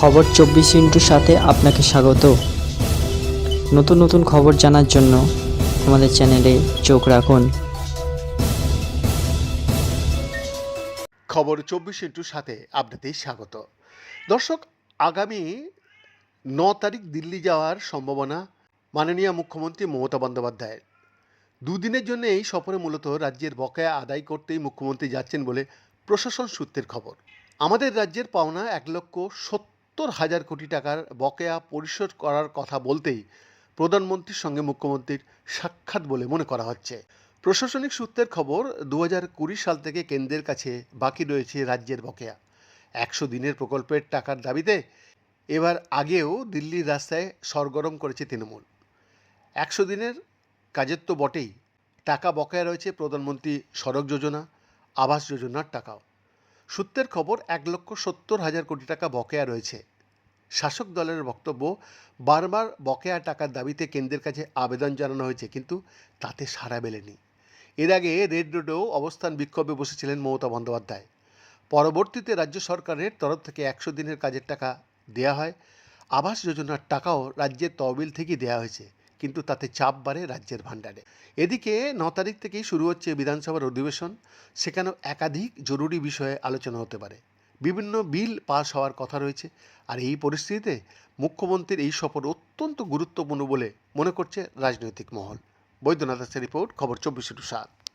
খবর চব্বিশ ইন্টুর সাথে আপনাকে স্বাগত। নতুন নতুন খবর জানার জন্য আমাদের চ্যানেলে চোখ রাখুন। খবর চব্বিশ ইন্টুর সাথে আপনাদের স্বাগত। দর্শক, আগামী ন তারিখ দিল্লি যাওয়ার সম্ভাবনা মাননীয় মুখ্যমন্ত্রী মমতা বন্দ্যোপাধ্যায়ের। দুদিনের জন্য এই সফরে মূলত রাজ্যের বকেয়া আদায় করতেই মুখ্যমন্ত্রী যাচ্ছেন বলে প্রশাসন সূত্রের খবর। আমাদের রাজ্যের পাওনা এক লক্ষ সত্তর হাজার কোটি টাকার বকেয়া পরিশোধ করার কথা বলতেই প্রধানমন্ত্রীর সঙ্গে মুখ্যমন্ত্রীর সাক্ষাৎ বলে মনে করা হচ্ছে। প্রশাসনিক সূত্রের খবর দু সাল থেকে কেন্দ্রের কাছে বাকি রয়েছে রাজ্যের বকেয়া। একশো দিনের প্রকল্পের টাকার দাবিতে এবার আগেও দিল্লির রাস্তায় সরগরম করেছে তৃণমূল। একশো দিনের কাজের তো বটেই। টাকা বকেয়া রয়েছে প্রধানমন্ত্রী সড়ক যোজনা, আবাস যোজনার টাকাও। সূত্রের খবর এক লক্ষ সত্তর হাজার কোটি টাকা বকেয়া রয়েছে। শাসক দলের বক্তব্য, বারবার বকেয়া টাকার দাবিতে কেন্দ্রের কাছে আবেদন জানানো হয়েছে, কিন্তু তাতে সাড়া মেলেনি। এর আগে রেড রোডেও অবস্থান বিক্ষোভে বসেছিলেন মমতা বন্দ্যোপাধ্যায়। পরবর্তীতে রাজ্য সরকারের তরফ থেকে একশো দিনের কাজের টাকা দেয়া হয়। আবাস যোজনার টাকাও রাজ্যের তহবিল থেকেই দেওয়া হয়েছে। কিন্তু তাতে চাপ বাড়ে রাজ্যের ভাণ্ডারে। এদিকে ন তারিখ থেকেই শুরু হচ্ছে বিধানসভার অধিবেশন। সেখানেও একাধিক জরুরি বিষয়ে আলোচনা হতে পারে। বিভিন্ন বিল পাশ হওয়ার কথা রয়েছে। আর এই পরিস্থিতিতে মুখ্যমন্ত্রীর এই সফর অত্যন্ত গুরুত্বপূর্ণ বলে মনে করছে রাজনৈতিক মহল। বৈদ্যনাথ দাসের রিপোর্ট, খবর চব্বিশে টু সাত।